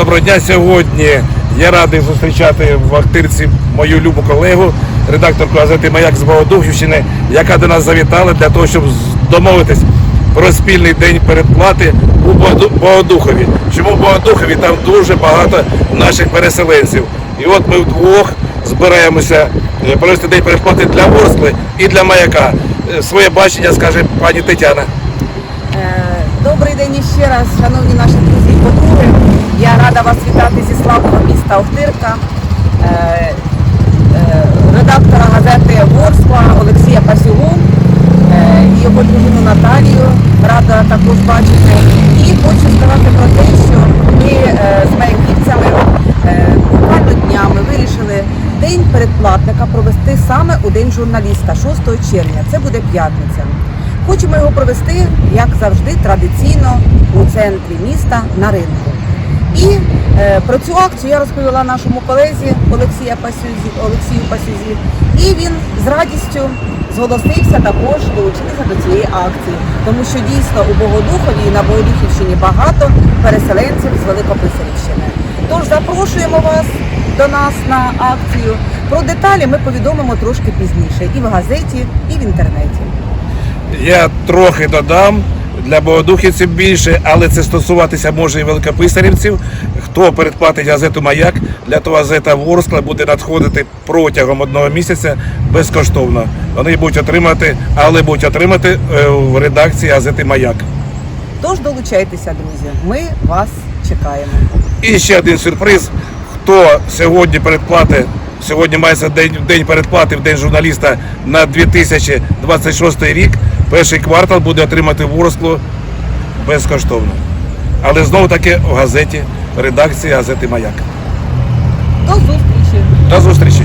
Доброго дня сьогодні. Я радий зустрічати в Ахтирці мою любу колегу, редакторку газети Маяк з Богодухівщини, яка до нас завітала для того, щоб домовитись про спільний день передплати у Богодухові. Чому в Богодухові там дуже багато наших переселенців. І от ми вдвох збираємося е, провести день передплати для Ворскли і для Маяка. Е, Своє бачення скаже пані Тетяна. Е, Добрий день іще раз, шановні наші друзі і подруги. Я рада вас вітати зі славного міста Охтирка, е, е, редактора газети Ворскла Олексія Пасюгу е, і його дружину Наталію. Рада також бачити. І хочу сказати про те, що ми з маяківцями буквально днями вирішили день передплатника провести саме у день журналіста 6 червня. Це буде п'ятниця. Хочемо його провести, як завжди, традиційно у центрі міста на ринку. І е, про цю акцію я розповіла нашому колезі Олексія Пасюзі, Олексію Пасюзі, і він з радістю зголосився також долучитися до цієї акції, тому що дійсно у Богодухові і на Богодухівщині багато переселенців з Великописарівщини. Тож запрошуємо вас до нас на акцію. Про деталі ми повідомимо трошки пізніше і в газеті, і в інтернеті. Я трохи додам для богодухівців більше, але це стосуватися може і великописарівців. Хто передплатить газету Маяк, для того газета Ворскла буде надходити протягом одного місяця безкоштовно. Вони будуть отримати, але будуть отримати е, в редакції газети Маяк. Тож долучайтеся, друзі. Ми вас чекаємо. І ще один сюрприз. Хто сьогодні передплати, сьогодні мається день, день передплати в день журналіста на 2026 рік, перший квартал буде отримати ворскло безкоштовно. Але знову таки в газеті, редакції газети Маяк. До зустрічі! До зустрічі!